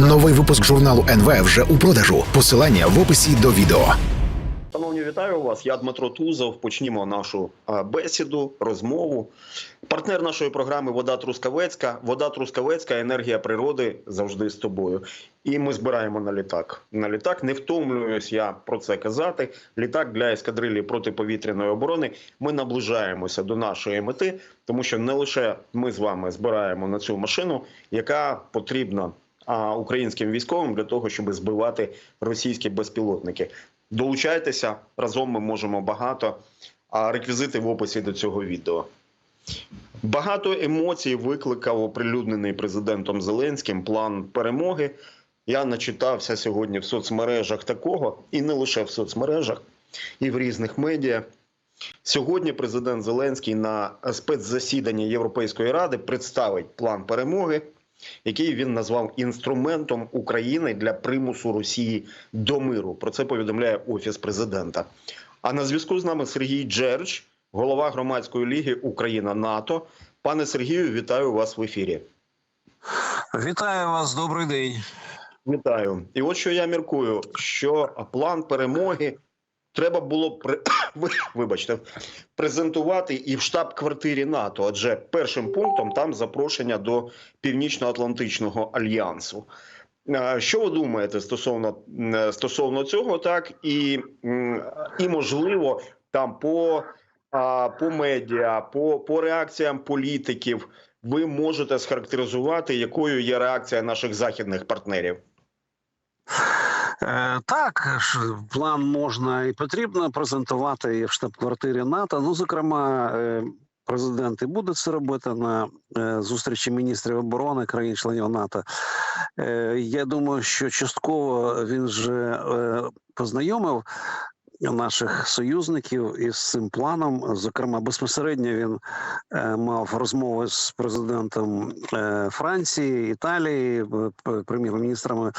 Новий випуск журналу НВ вже у продажу. Посилання в описі до відео. Шановні, вітаю вас. Я Дмитро Тузов. Почнімо нашу бесіду, розмову. Партнер нашої програми Вода Трускавецька. Вода Трускавецька, енергія природи завжди з тобою. І ми збираємо на літак. На літак не втомлююсь я про це казати. Літак для ескадрилі протиповітряної оборони. Ми наближаємося до нашої мети, тому що не лише ми з вами збираємо на цю машину, яка потрібна українським військовим для того, щоб збивати російські безпілотники. Долучайтеся разом. Ми можемо багато. А реквізити в описі до цього відео. Багато емоцій викликав оприлюднений президентом Зеленським план перемоги. Я начитався сьогодні в соцмережах такого, і не лише в соцмережах, і в різних медіа. Сьогодні президент Зеленський на спецзасіданні Європейської ради представить план перемоги, який він назвав інструментом України для примусу Росії до миру. Про це повідомляє офіс президента. А на зв'язку з нами Сергій Джердж, голова громадської ліги Україна НАТО. Пане Сергію, вітаю вас в ефірі. Вітаю вас, добрий день. Вітаю. І от що я міркую, що план перемоги треба було при... вибачте, презентувати і в штаб-квартирі НАТО. Адже першим пунктом там запрошення до Північно-Атлантичного альянсу. Е, Що ви думаєте стосовно е, стосовно цього, так і, і можливо там по, по медіа, по, по реакціям політиків ви можете схарактеризувати, якою є реакція наших західних партнерів? Е, так, план можна і потрібно презентувати і в штаб-квартирі НАТО. Ну, зокрема, президенти президент і буде це робити на е, зустрічі міністрів оборони країн-членів НАТО. Е, я думаю, що частково він вже е, познайомив. Наших союзників із цим планом, зокрема, безпосередньо він е, мав розмови з президентом е, Франції, Італії, прем'єр-міністрами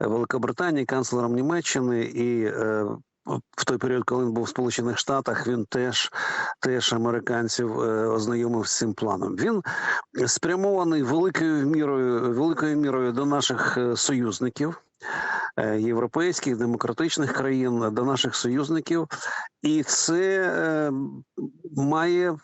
Великобританії, канцлером Німеччини і. е, в той період, коли він був в Сполучених Штатах, він теж теж американців ознайомив з цим планом. Він спрямований великою мірою, великою мірою до наших союзників, європейських демократичних країн, до наших союзників, і це е, має е,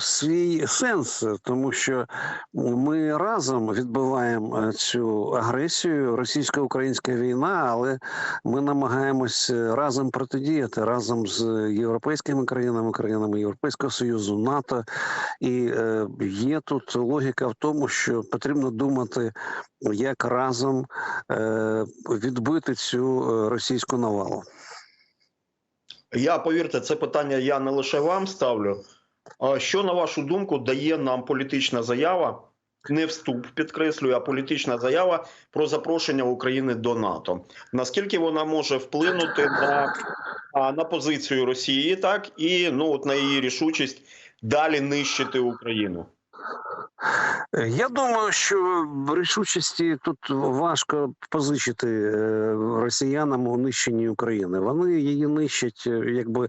свій сенс, тому що ми разом відбиваємо е, цю агресію, російсько-українська війна, але ми намагаємось е, разом протидіяти разом з європейськими країнами, країнами Європейського союзу, НАТО. І е, є тут логіка в тому, що потрібно думати, як разом е, відбити цю е, російську навалу. Я повірте, це питання я не лише вам ставлю. Що на вашу думку дає нам політична заява? Не вступ, підкреслюю, а політична заява про запрошення України до НАТО. Наскільки вона може вплинути на, на позицію Росії, так і ну от на її рішучість далі нищити Україну? Е, Я думаю, що рішучості тут важко позичити е, росіянам у нищенні України. Вони її нищать, е, якби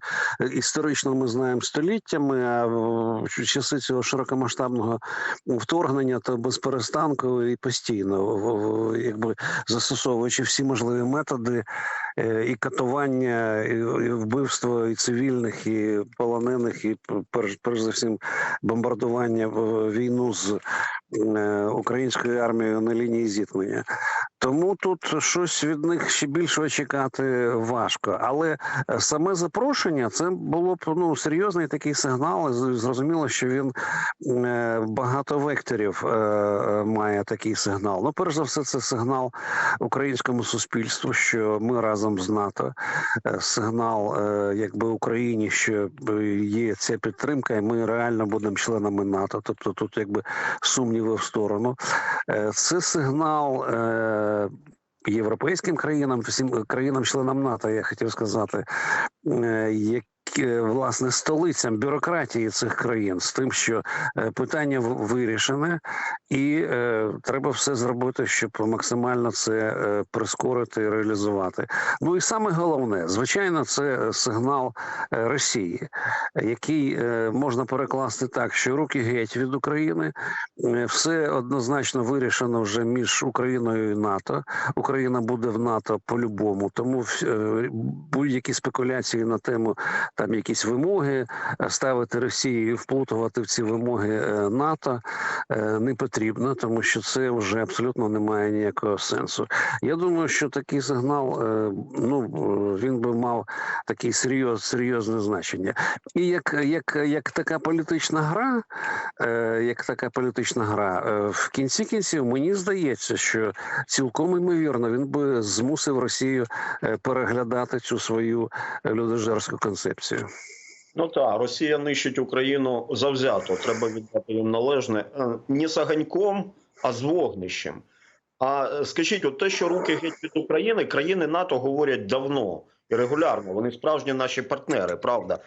історично ми знаємо століттями. А в часи цього широкомасштабного вторгнення то без перестанку і постійно, якби застосовуючи всі можливі методи і катування, і, вбивство і цивільних, і полонених, і перш, за всім бомбардування війну з е, українською армією на лінії зіткнення. Тому тут щось від них ще більшого чекати важко. Але е, саме запрошення це було б ну серйозний такий сигнал. Зрозуміло, що він е, багато векторів е, е, має такий сигнал. Ну, перш за все, це сигнал українському суспільству, що ми разом з НАТО. Е, Сигнал, е, якби Україні, що е, є ця підтримка, і ми реально будемо членами НАТО. Тобто тут якби сумніви в сторону. Е, Це сигнал. е, Європейським країнам, всім країнам-членам НАТО, я хотів сказати, е, к- власне столицям бюрократії цих країн з тим, що е, питання вирішене, і е, треба все зробити, щоб максимально це е, прискорити і реалізувати. Ну і саме головне, звичайно, це сигнал е, Росії, який е, можна перекласти так, що руки геть від України, Е, все однозначно вирішено вже між Україною і НАТО. Україна буде в НАТО по-любому, тому е, будь-які спекуляції на тему там якісь вимоги е, ставити Росію і вплутувати в ці вимоги е, НАТО е, не потрібно, тому що це вже абсолютно не має ніякого сенсу. Я думаю, що такий сигнал ну він би мав такий серйоз, серйозне значення. І як, як, як така політична гра, як така політична гра, в кінці кінців мені здається, що цілком імовірно він би змусив Росію переглядати цю свою людожерську концепцію. Ну так, Росія нищить Україну завзято. Треба віддати їм належне Е, не з огоньком, а з вогнищем. А е, скажіть, от те, що руки геть від України, країни НАТО говорять давно і регулярно. Вони справжні наші партнери, правда.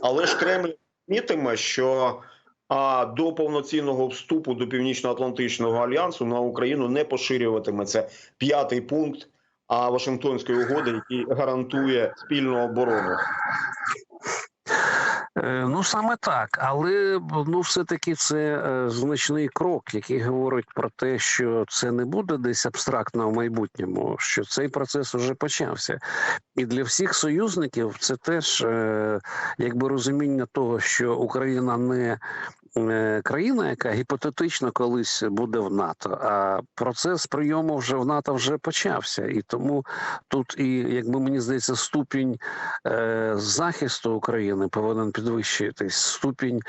Але ж Кремль мітиме, що а, до повноцінного вступу до Північно-Атлантичного альянсу на Україну не поширюватиметься п'ятий пункт а Вашингтонської угоди, який гарантує спільну оборону. Е, Ну саме так, але ну все-таки це е, значний крок, який говорить про те, що це не буде десь абстрактно в майбутньому, що цей процес вже почався, і для всіх союзників це теж е, якби розуміння того, що Україна не країна, яка гіпотетично колись буде в НАТО, а процес прийому вже в НАТО вже почався, і тому тут і якби мені здається, ступінь е, захисту України повинен підвищитись, ступінь е,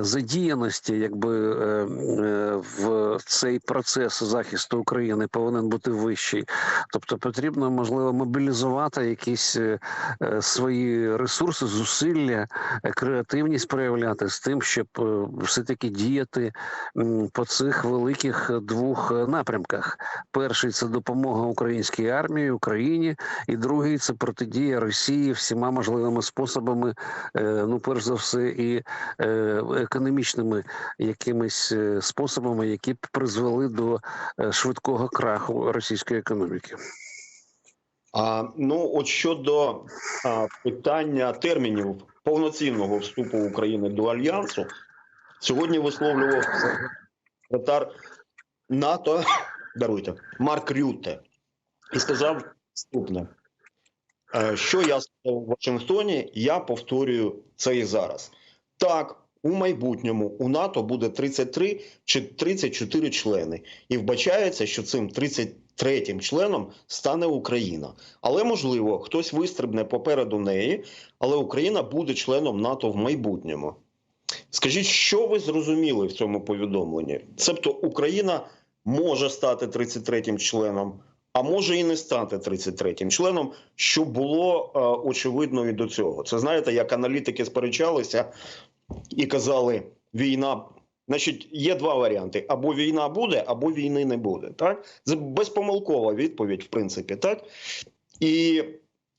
задіяності, якби е, е, в цей процес захисту України повинен бути вищий. Тобто потрібно можливо мобілізувати якісь е, е, свої ресурси, зусилля, е, креативність проявляти з тим, щоб е, все-таки діяти по цих великих двох е, напрямках. Перший це допомога українській армії, Україні, і другий це протидія Росії всіма можливими способами. е, Ну, перш за все, і е, економічними якимись е, способами, які б призвели до е, швидкого краху російської економіки. А, ну, от щодо а, питання термінів повноцінного вступу України до альянсу, сьогодні висловлював секретар НАТО, даруйте, Марк Рютте, і сказав наступне. Е, Що я сказав в Вашингтоні, я повторюю це і зараз. Так, у майбутньому у НАТО буде 33 чи 34 члени, і вбачається, що цим 33-м членом стане Україна. Але можливо, хтось вистрибне попереду неї, але Україна буде членом НАТО в майбутньому. Скажіть, що ви зрозуміли в цьому повідомленні? Себто Україна може стати 33-м членом, а може і не стати 33-м членом, що було е, очевидно і до цього. Це знаєте, як аналітики сперечалися і казали: війна. Значить, є два варіанти: або війна буде, або війни не буде. Так, це безпомилкова відповідь, в принципі, так. І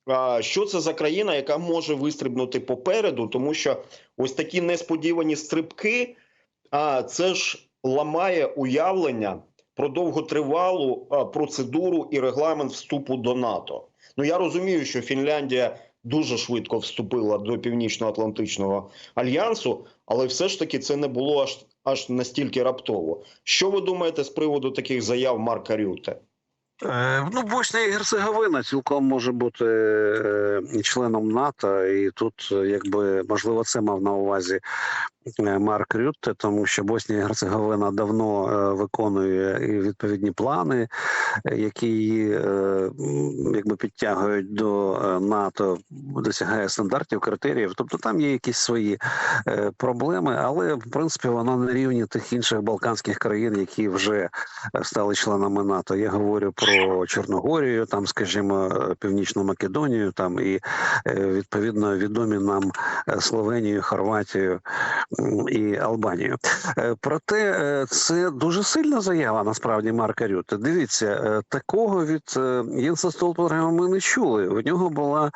а, що це за країна, яка може вистрибнути попереду, тому що ось такі несподівані стрибки, а це ж ламає уявлення про довготривалу процедуру і регламент вступу до НАТО. Ну я розумію, що Фінляндія дуже швидко вступила до Північно-Атлантичного альянсу, але все ж таки це не було аж аж настільки раптово. Що ви думаєте з приводу таких заяв Марка Рюте? Е, Ну, Босня і Герцеговина цілком може бути е, членом НАТО, і тут, якби можливо, це мав на увазі е, Марк Рютте, тому що Боснія і Герцеговина давно виконує відповідні плани, які якби підтягують до НАТО, досягає стандартів, критеріїв. Тобто там є якісь свої проблеми, але в принципі вона на рівні тих інших балканських країн, які вже стали членами НАТО. Я говорю про про Чорногорію, там, скажімо, Північну Македонію, там і е, відповідно відомі нам е, Словенію, Хорватію і Албанію. Е, Проте це дуже сильна заява насправді Марка Рюте. Дивіться, такого від Єнса Столтенберга ми не чули. У нього була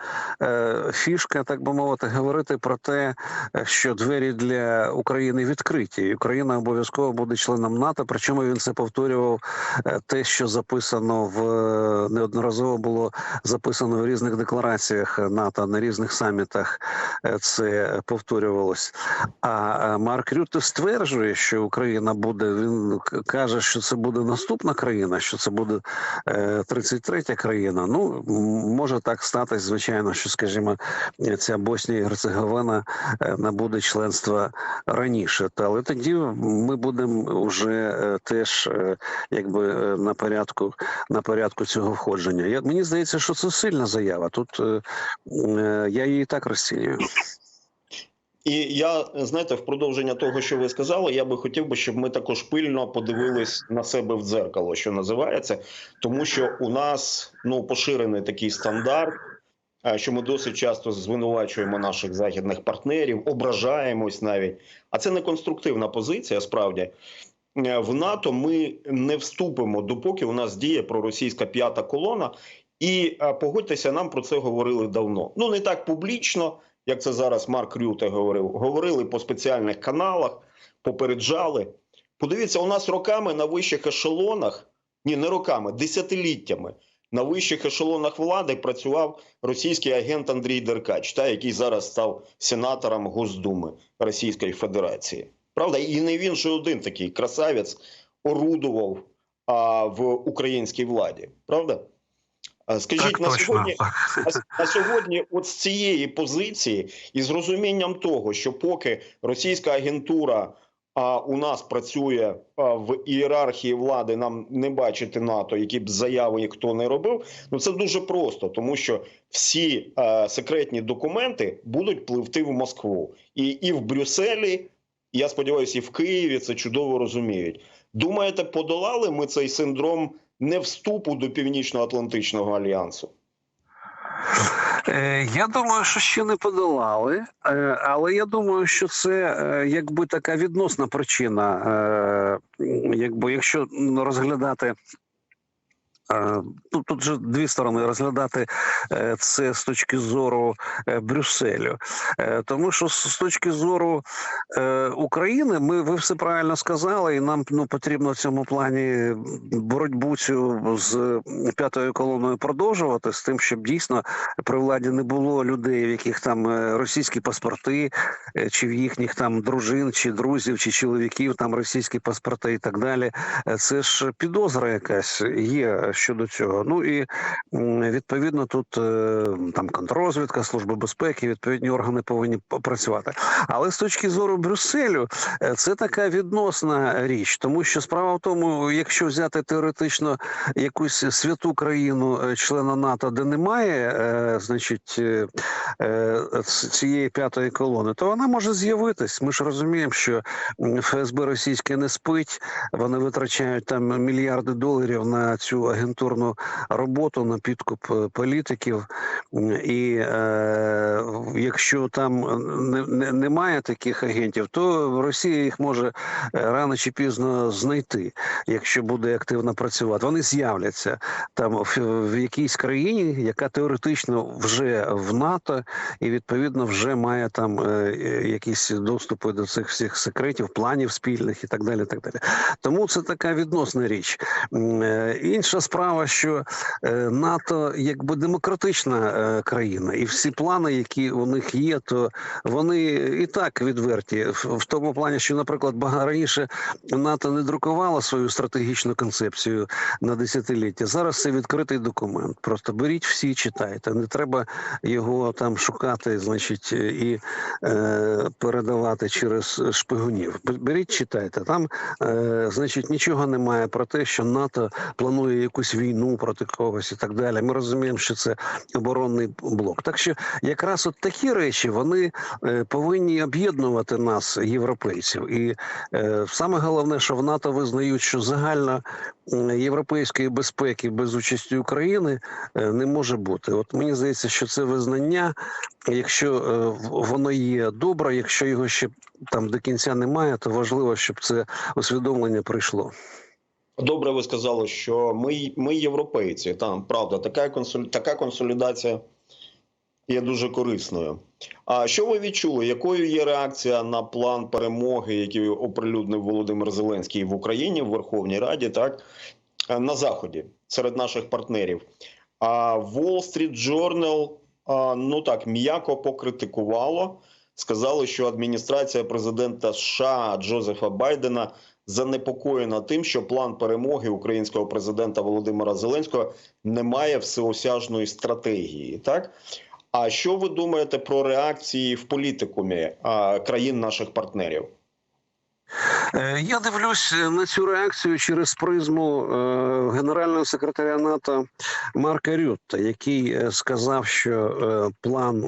фішка, так би мовити, говорити про те, що двері для України відкриті. Україна обов'язково буде членом НАТО. Причому він це повторював те, що записано в е, неодноразово було записано в різних деклараціях НАТО на різних самітах. е, Це повторювалось. А е, Марк Рютте стверджує, що Україна буде. Він каже, що це буде наступна країна, що це буде е, 33-я країна. Ну може так статись, звичайно, що скажімо, ця Боснія і Герцеговина набуде членства раніше. Та але тоді ми будемо вже теж якби на порядку на порядку цього входження. Я мені здається, що це сильна заява. Тут е, е, я її так розцінюю. І я знаєте, в продовження того, що ви сказали, я би хотів би, щоб ми також пильно подивились на себе в дзеркало, що називається, тому що у нас ну поширений такий стандарт. е, Що ми досить часто звинувачуємо наших західних партнерів, ображаємось навіть. А це не конструктивна позиція. Справді в НАТО ми не вступимо, допоки у нас діє проросійська п'ята колона. І е, погодьтеся, нам про це говорили давно. Ну не так публічно, як це зараз Марк Рюте говорив. Говорили по спеціальних каналах, попереджали. Подивіться, у нас роками на вищих ешелонах, ні, не роками, десятиліттями на вищих ешелонах влади працював російський агент Андрій Деркач, та який зараз став сенатором Госдуми Російської Федерації. Правда, і не він же один такий красавець орудував а, в українській владі. Правда? Скажіть так на точно. сьогодні, на, на сьогодні, от з цієї позиції, і з розумінням того, що поки російська агентура а, у нас працює а, в ієрархії влади, нам не бачити НАТО, які б заяви ніхто не робив. Ну це дуже просто, тому що всі е, секретні документи будуть пливти в Москву і, і в Брюсселі. Я сподіваюся, і в Києві це чудово розуміють. Думаєте, подолали ми цей синдром не вступу до Північно-Атлантичного альянсу? Е, Я думаю, що ще не подолали, е, але я думаю, що це е, якби така відносна причина. Якби якщо розглядати. Е, Тут, тут же дві сторони розглядати е, це з точки зору е, Брюсселю, тому що з точки зору України, ми ви все правильно сказали, і нам ну потрібно в цьому плані боротьбу цю з п'ятою колоною продовжувати з тим, щоб дійсно при владі не було людей, в яких там російські паспорти, чи в їхніх там дружин, чи друзів, чи чоловіків, там російські паспорти і так далі. Це ж підозра якась є щодо цього. Ну і відповідно тут е, там контррозвідка, служба безпеки, відповідні органи повинні працювати. Але з точки зору Брюсселю, е, це така відносна річ, тому що справа в тому, якщо взяти теоретично якусь святу країну, е, члена НАТО, де немає, значить, цієї п'ятої колони, то вона може з'явитись. Ми ж розуміємо, що ФСБ російське не спить, вони витрачають там мільярди доларів на цю агентурну роботу, на підкуп е, політиків. І е, якщо там не, не, немає таких агентів, то Росія їх може е, рано чи пізно знайти, якщо буде активно працювати. Вони з'являться там в, в якійсь країні, яка теоретично вже в НАТО, і відповідно вже має там е, е, якісь доступи до цих всіх секретів, планів спільних і так далі. Так далі. Тому це така відносна річ. Е, Інша справа, що е, НАТО якби демократична е, країна, і всі плани, які у них є, то вони і так відверті в, тому плані, що, наприклад, раніше НАТО не друкувало свою стратегічну концепцію на десятиліття. Зараз це відкритий документ. Просто беріть всі, читайте. Не треба його там шукати, значить, і е, передавати через шпигунів. Беріть, читайте. Там, е, значить, нічого немає про те, що НАТО планує якусь якусь війну проти когось і так далі. Ми розуміємо, що це оборонний блок. Так що якраз от такі речі вони е, повинні об'єднувати нас, європейців. І е, саме головне, що в НАТО визнають, що загальна європейської безпеки без участі України е, не може бути. От мені здається, що це визнання, якщо воно є добре, якщо його ще там до кінця немає, то важливо, щоб це усвідомлення прийшло. Добре, ви сказали, що ми, ми європейці. Там правда, така консоль, така консолідація є дуже корисною. А що ви відчули? Якою є реакція на план перемоги, який оприлюднив Володимир Зеленський в Україні в Верховній Раді, так на заході серед наших партнерів? А Wall Street Journal, ну так м'яко покритикувало. Сказали, що адміністрація президента США Джозефа Байдена занепокоєна тим, що план перемоги українського президента Володимира Зеленського не має всеосяжної стратегії. Так а що ви думаєте про реакції в політикумі країн наших партнерів? Е, Я дивлюсь на цю реакцію через призму е, генерального секретаря НАТО Марка Рютта, який е, сказав, що е, план.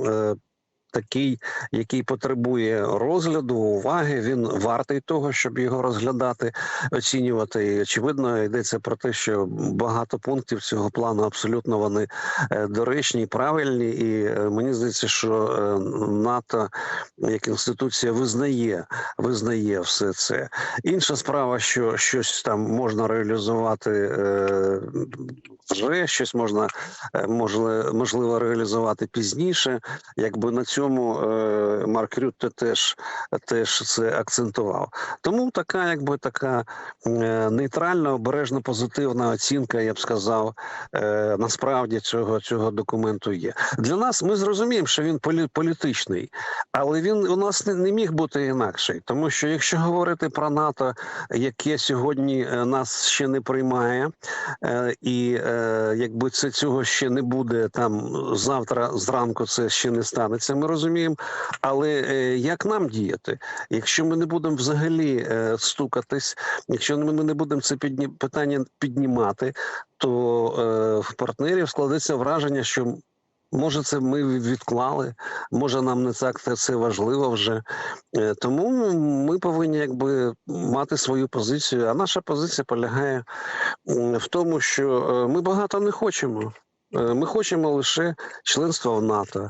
Такий, який потребує розгляду, уваги, він вартий того, щоб його розглядати, оцінювати. І очевидно, йдеться про те, що багато пунктів цього плану абсолютно вони е, доречні, правильні, і е, мені здається, що е, НАТО як інституція визнає, визнає все це. Інша справа, що щось там можна реалізувати вже, щось можна можливо реалізувати пізніше. Якби на цьому е, Марк Рютте теж, теж це акцентував. Тому така, якби така е, нейтральна, обережно позитивна оцінка, я б сказав, е, насправді цього, цього документу є. Для нас ми зрозуміємо, що він полі, політичний, але він у нас не, міг бути інакший. Тому що якщо говорити про НАТО, яке сьогодні нас ще не приймає, і якби це цього ще не буде там завтра зранку, це ще не станеться. Ми розуміємо. Але е, як нам діяти, якщо ми не будемо взагалі е, стукатись, якщо ми не будемо це підні... питання піднімати, то е, в партнерів складеться враження, що. Може, це ми відклали, може нам не так це, важливо вже. Тому ми повинні якби мати свою позицію. А наша позиція полягає в тому, що ми багато не хочемо. Е, Ми хочемо лише членства в НАТО.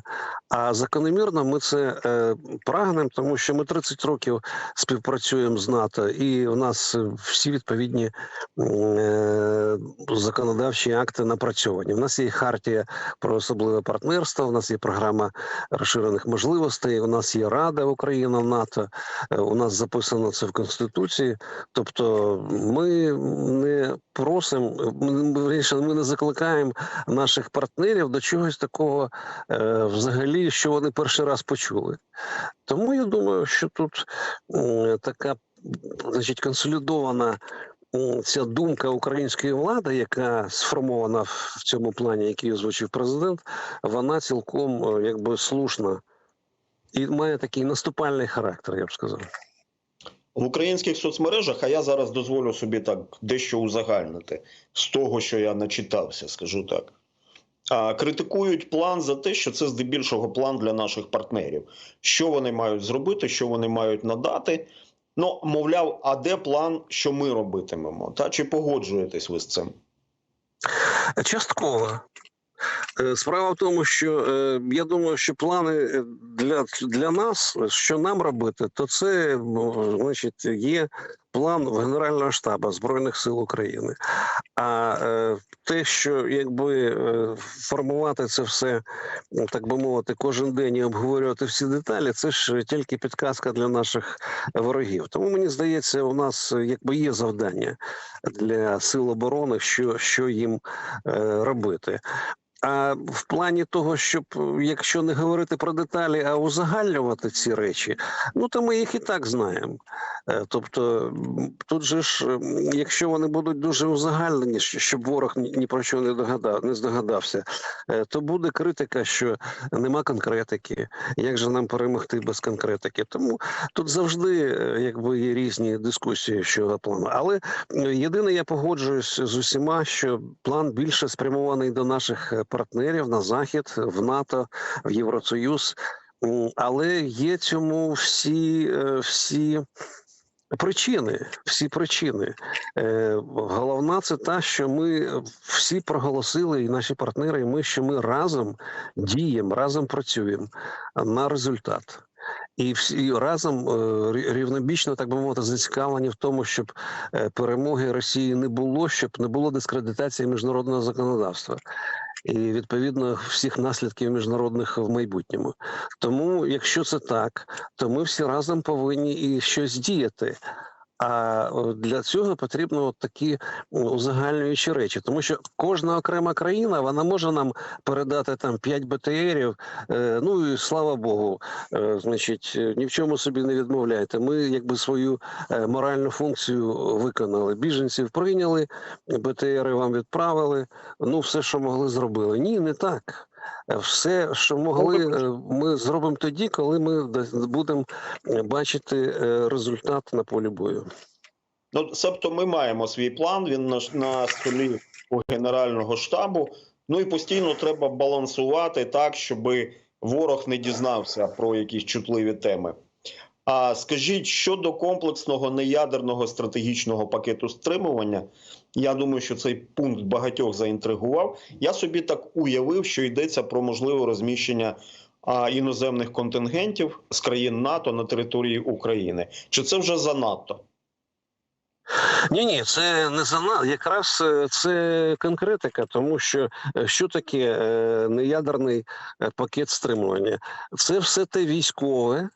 А закономірно ми це е, прагнемо, тому що ми 30 років співпрацюємо з НАТО, і у нас всі відповідні е, законодавчі акти напрацьовані. У нас є хартія про особливе партнерство. У нас є програма розширених можливостей. У нас є Рада Україна в НАТО. У нас записано це в конституції. Тобто, ми не просимо, ми, не закликаємо наших партнерів до чогось такого, е, взагалі, що вони перший раз почули. Тому я думаю, що тут така, значить, консолідована. Ця думка української влади, яка сформована в цьому плані, який озвучив президент, вона цілком е, якби слушна і має такий наступальний характер, я б сказав. В українських соцмережах, а я зараз дозволю собі так дещо узагальнити з того, що я начитався, скажу так. Критикують план за те, що це здебільшого план для наших партнерів. Що вони мають зробити, що вони мають надати. Ну, мовляв, а де план, що ми робитимемо? Та чи погоджуєтесь ви з цим? Частково. Е, Справа в тому, що е, я думаю, що плани е, для, для нас, що нам робити, то це ну, значить, є план Генерального штабу Збройних сил України. А те, що якби формувати це все, так би мовити, кожен день і обговорювати всі деталі, це ж тільки підказка для наших ворогів. Тому мені здається, у нас якби є завдання для сил оборони, що, що їм робити. А в плані того, щоб е, якщо не говорити про деталі, а узагальнювати ці речі, ну то ми їх і так знаємо. Е, Тобто тут же ж, якщо вони будуть дуже узагальнені, щоб ворог ні про що не догадав, не здогадався, е, то буде критика, що нема конкретики. Як же нам перемогти без конкретики? Тому тут завжди якби є різні дискусії щодо плану. Але єдине, я погоджуюсь з усіма, що план більше спрямований до наших партнерів на захід, в НАТО, в Євросоюз. Але є цьому всі, е, всі причини. Всі причини. Е, Головна це та, що ми всі проголосили, і наші партнери, і ми, що ми разом діємо, разом працюємо на результат. І всі разом е, рівнобічно, так би мовити, зацікавлені в тому, щоб перемоги Росії не було, щоб не було дискредитації міжнародного законодавства і відповідно всіх наслідків міжнародних в майбутньому. Тому, якщо це так, то ми всі разом повинні і щось діяти. А для цього потрібно такі узагальнюючі речі, тому що кожна окрема країна вона може нам передати там 5 БТРів. Е, ну і слава Богу, е, значить, е, ні в чому собі не відмовляйте. Ми якби свою моральну функцію виконали. Біженців прийняли, БТРи вам відправили. Ну, все, що могли, зробили. Ні, не так. Все, що могли, е, ми зробимо тоді, коли ми будемо бачити е, результат на полі бою. Ну, себто ми маємо свій план, він на, на столі у Генерального штабу. Ну і постійно треба балансувати так, щоб ворог не дізнався про якісь чутливі теми. А скажіть щодо комплексного неядерного стратегічного пакету стримування, я думаю, що цей пункт багатьох заінтригував. Я собі так уявив, що йдеться про можливе розміщення іноземних контингентів з країн НАТО на території України. Чи це вже занадто? Ні, ні, це не зана. Якраз е, це конкретика, тому що е, що таке е, неядерний пакет стримування? Це все те військове,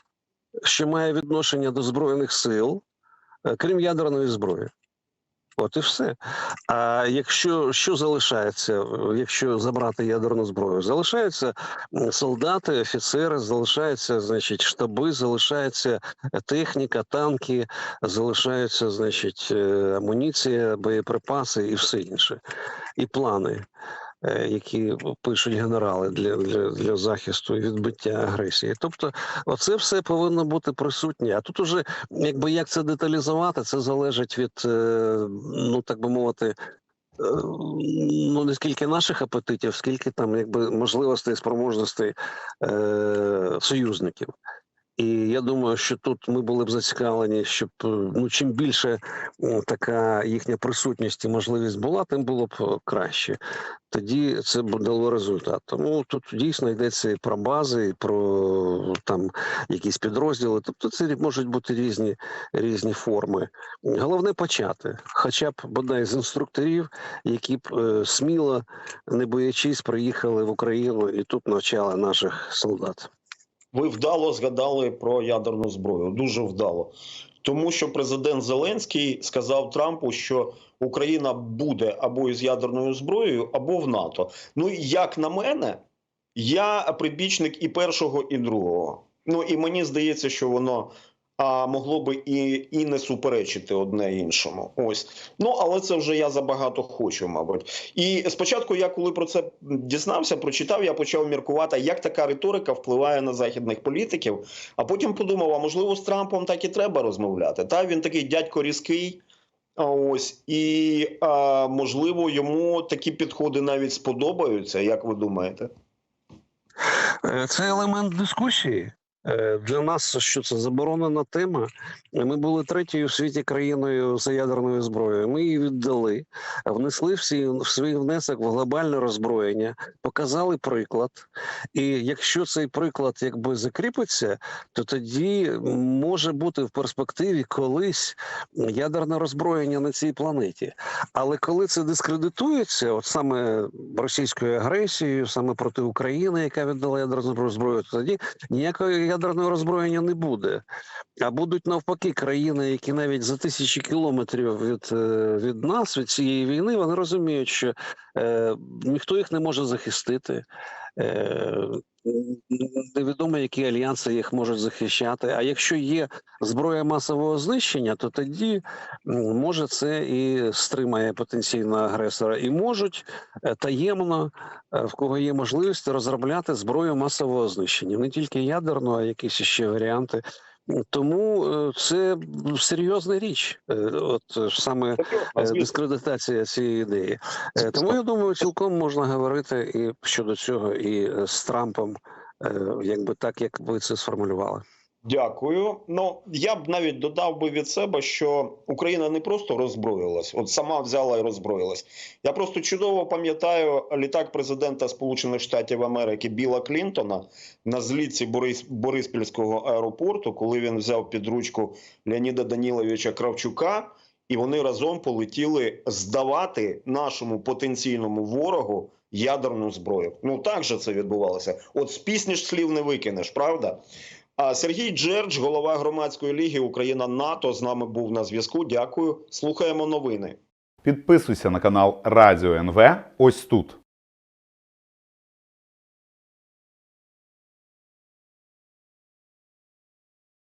що має відношення до збройних сил, е, крім ядерної зброї. От і все. А якщо що залишається, е, якщо забрати ядерну зброю, залишаються солдати, офіцери, залишаються, значить, штаби, залишається е, техніка, танки, залишаються, значить, амуніція, боєприпаси і все інше, і плани, які пишуть генерали для, для, для захисту і відбиття агресії. Тобто, оце все повинно бути присутнє. А тут уже, якби як це деталізувати, це залежить від, е, ну так би мовити. е, Ну, не скільки наших апетитів, скільки там якби можливостей, спроможностей е, союзників. І я думаю, що тут ми були б зацікавлені, щоб е, ну чим більше така їхня присутність і можливість була, тим було б е, краще. Тоді це б дало результат. Тому тут дійсно йдеться і про бази, і про там якісь підрозділи. Тобто це можуть бути різні, різні форми. Головне почати, хоча б бодай з інструкторів, які б е, сміло, не боячись, приїхали в Україну і тут навчали наших солдат. Ви вдало згадали про ядерну зброю. Дуже вдало. Тому що президент Зеленський сказав Трампу, що Україна буде або із ядерною зброєю, або в НАТО. Ну, як на мене, я прибічник і першого, і другого. Ну і мені здається, що воно а, могло би і, і не суперечити одне іншому. Ось. Ну, але це вже я забагато хочу, мабуть. І спочатку, я коли про це дізнався, прочитав, я почав міркувати, як така риторика впливає на західних політиків. А потім подумав: а можливо, з Трампом так і треба розмовляти. Та він такий дядько різкий. Ось і а, можливо йому такі підходи навіть сподобаються. Як ви думаєте? Е, Це елемент дискусії. Е, Для нас що це заборонена тема. Ми були третьою в світі країною за ядерною зброєю. Ми її віддали, внесли всі в свій внесок в глобальне роззброєння, показали приклад. І якщо цей приклад якби закріпиться, то тоді може бути в перспективі колись ядерне роззброєння на цій планеті. Але коли це дискредитується, от саме російською агресією, саме проти України, яка віддала ядерну зброю, то тоді ніякої ядерного роззброєння не буде. А будуть навпаки країни, які навіть за тисячі кілометрів від, е, від нас, від цієї війни, вони розуміють, що е, ніхто їх не може захистити. Е, невідомо, які альянси їх можуть захищати. А якщо є зброя масового знищення, то тоді може це і стримає потенційного агресора, і можуть е, таємно, е, в кого є можливість розробляти зброю масового знищення, не тільки ядерну, а якісь ще варіанти. Тому е, це серйозна річ, Е, от е, саме дискредитація цієї ідеї. Тому я думаю, цілком можна говорити і щодо цього, і з Трампом, якби так, як ви це сформулювали. Дякую. Ну я б навіть додав би від себе, що Україна не просто роззброїлась, от сама взяла і роззброїлась. Я просто чудово пам'ятаю літак президента Сполучених Штатів Америки Біла Клінтона на злітці Борис Бориспільського аеропорту, коли він взяв під ручку Леоніда Даніловича Кравчука, і вони разом полетіли здавати нашому потенційному ворогу ядерну зброю. Ну так же це відбувалося. От з пісні ж слів не викинеш, правда? А Сергій Джердж, голова громадської ліги Україна НАТО, з нами був на зв'язку. Дякую. Слухаємо новини. Підписуйся на канал Радіо НВ ось тут.